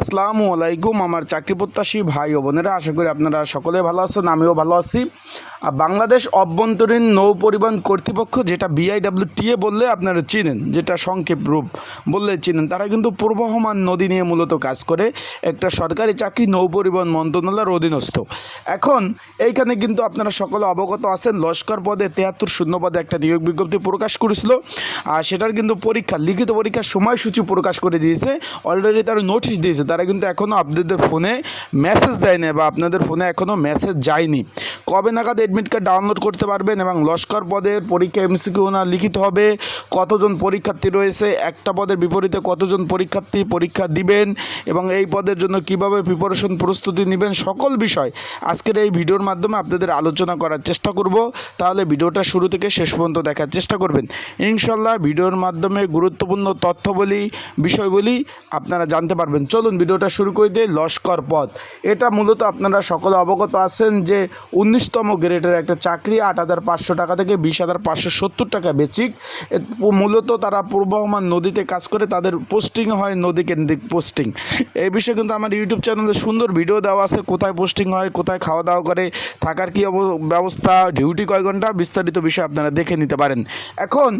আসসালামু আলাইকুম আমার চাকরি প্রত্যাশী ভাই ও বোনেরা, আশা করি আপনারা সকলে ভালো আছেন, আমিও ভালো আছি। আর বাংলাদেশ অভ্যন্তরীণ নৌ পরিবহন কর্তৃপক্ষ, যেটা বিআইডব্লিউটিএ বললে আপনারা চিনেন, যেটা সংক্ষেপ রূপ বললে চিনেন, তারা কিন্তু প্রবহমান নদী নিয়ে মূলত কাজ করে, একটা সরকারি চাকরি নৌ পরিবহন মন্ত্রণালয়ের অধীনস্থ। এখন এইখানে কিন্তু আপনারা সকলে অবগত আছেন, লস্কর পদে তেহাত্তর শূন্য পদে একটা নিয়োগ বিজ্ঞপ্তি প্রকাশ করেছিল, আর সেটার কিন্তু পরীক্ষা, লিখিত পরীক্ষার সময়সূচি প্রকাশ করে দিয়েছে অলরেডি তারা নোটিশ দিয়েছে তারা কিন্তু এখনও আপনাদের ফোনে মেসেজ দেয়নি বা আপনাদের ফোনে এখনও মেসেজ যায়নি। কবে নাগাদ অ্যাডমিট কার্ড ডাউনলোড করতে পারবেন এবং লস্কর পদের পরীক্ষা এমসিকিউ না লিখিত হবে। কতজন পরীক্ষার্থী রয়েছে? একটা পদের বিপরীতে কতজন পরীক্ষার্থী পরীক্ষা দিবেন? এবং এই পদের জন্য কীভাবে প্রিপারেশন প্রস্তুতি নেবেন? সকল বিষয় আজকের এই ভিডিওর মাধ্যমে আপনাদের আলোচনা করার চেষ্টা করব। তাহলে ভিডিওটা শুরু থেকে শেষ পর্যন্ত দেখার চেষ্টা করবেন। ইনশাল্লাহ ভিডিওর মাধ্যমে গুরুত্বপূর্ণ তথ্য বলি বিষয় বলি আপনারা জানতে পারবেন। চলুন ভিডিওটা শুরু করে দিয়ে লস্কর পদ এটা মূলত আপনারা সকলে অবগত আছেন যে উনিশতম গ্রেডের একটা চাকরি আট হাজার পাঁচশো টাকা থেকে বিশ হাজার পাঁচশো সত্তর টাকা বেচিক। মূলত তারা প্রবহমান নদীতে কাজ করে, তাদের পোস্টিং হয় নদী কেন্দ্রিক পোস্টিং। এই বিষয়ে কিন্তু আমার ইউটিউব চ্যানেলে সুন্দর ভিডিও দেওয়া আছে, কোথায় পোস্টিং হয়, কোথায় খাওয়া দাওয়া করে, থাকার কী ব্যবস্থা, ডিউটি কয় ঘণ্টা, বিস্তারিত বিষয় আপনারা দেখে নিতে পারেন। এখন,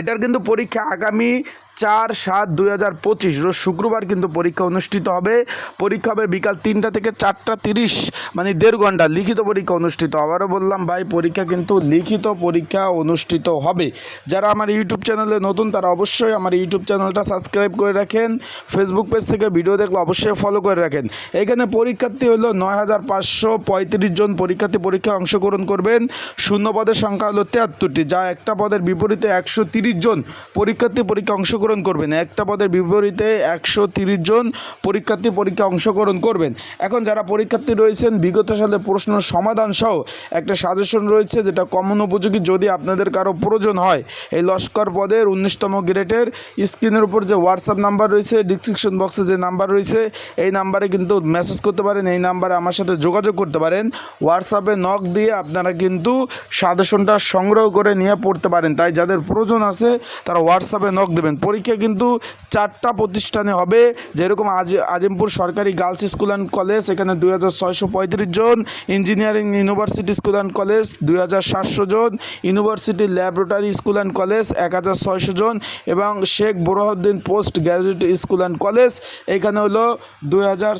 এটার কিন্তু পরীক্ষা আগামী চার সাত দুই হাজার পঁচিশ রোজ শুক্রবার কিন্তু পরীক্ষা অনুষ্ঠিত হবে। পরীক্ষা হবে বিকাল তিনটা থেকে চারটা তিরিশ মানে দেড় ঘণ্টা লিখিত পরীক্ষা অনুষ্ঠিত। আবারও বললাম, ভাই, পরীক্ষা কিন্তু লিখিত পরীক্ষা অনুষ্ঠিত হবে। যারা আমার ইউটিউব চ্যানেলে নতুন, তারা অবশ্যই আমার ইউটিউব চ্যানেলটা সাবস্ক্রাইব করে রাখেন। ফেসবুক পেজ থেকে ভিডিও দেখলে অবশ্যই ফলো করে রাখেন। এখানে পরীক্ষার্থী হলো নয় হাজার পাঁচশো পঁয়ত্রিশ জন পরীক্ষার্থী পরীক্ষায় অংশগ্রহণ করবেন। শূন্য পদের সংখ্যা হলো তেহাত্তরটি যা একটা পদের বিপরীতে একশো তিরিশ জন পরীক্ষার্থী পরীক্ষা অংশগ্রহণ করবেন। একটা পদের বিপরীতে একশো জন পরীক্ষার্থী পরীক্ষা অংশগ্রহণ করবেন। এখন যারা পরীক্ষার্থী রয়েছেন, বিগত সালে প্রশ্ন সমাধান সহ একটা সাজেশন রয়েছে যেটা কমন উপযোগী যদি আপনাদের কারও প্রয়োজন হয়, এই লস্কর পদের উনিশতম গ্রেডের স্ক্রিনের উপর যে হোয়াটসঅ্যাপ নাম্বার রয়েছে ডিসক্রিপশন বক্সে যে নাম্বার রয়েছে, এই নাম্বারে কিন্তু মেসেজ করতে পারেন, এই নাম্বারে আমার সাথে যোগাযোগ করতে পারেন। হোয়াটসঅ্যাপে নক দিয়ে আপনারা কিন্তু সাজেশনটা সংগ্রহ করে নিয়ে পড়তে পারেন। তাই যাদের প্রয়োজন আছে, তারা হোয়াটসঅ্যাপে নক দেবেন। পরীক্ষা কিন্তু চারটা প্রতিষ্ঠানে হবে। যেরকম আজ, আজিমপুর সরকারি গার্লস স্কুল অ্যান্ড কলেজ, এখানে দুই হাজার ছয়শো পঁয়ত্রিশ জন। Engineering university school and college, দুই হাজার সাতশো জন। University laboratory school and college, এক হাজার ছয়শো জন। এবং Sheikh Borhaddin post graduate school and college, এখানে হলো দুই হাজার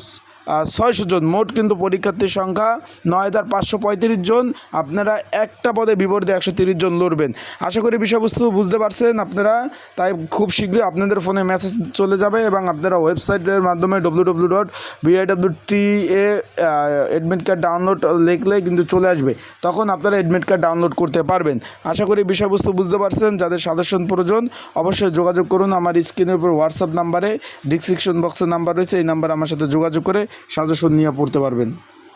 ছয়শো জন, মোট কিন্তু পরীক্ষার্থীর সংখ্যা নয় হাজার পাঁচশো পঁয়ত্রিশ জন। আপনারা একটা পদে বিপরীতে একশো তিরিশ জন লড়বেন। আশা করি বিষয়বস্তু বুঝতে পারছেন আপনারা, তাই খুব শীঘ্রই আপনাদের ফোনে মেসেজ চলে যাবে এবং আপনারা ওয়েবসাইটের মাধ্যমে W W dot BIW T A admit card download লিখলে কিন্তু চলে আসবে। তখন আপনারা অ্যাডমিট কার্ড ডাউনলোড করতে পারবেন। আশা করি বিষয়বস্তু বুঝতে পারছেন, যাদের সাজেশন প্রয়োজন অবশ্যই যোগাযোগ করুন। আমার স্ক্রিনের উপর হোয়াটসঅ্যাপ নাম্বারে ডিসক্রিপশন বক্সের নাম্বার রয়েছে, এই নাম্বারে আমার সাথে যোগাযোগ করে সাজেশন নিয়ে পড়তে পারবেন।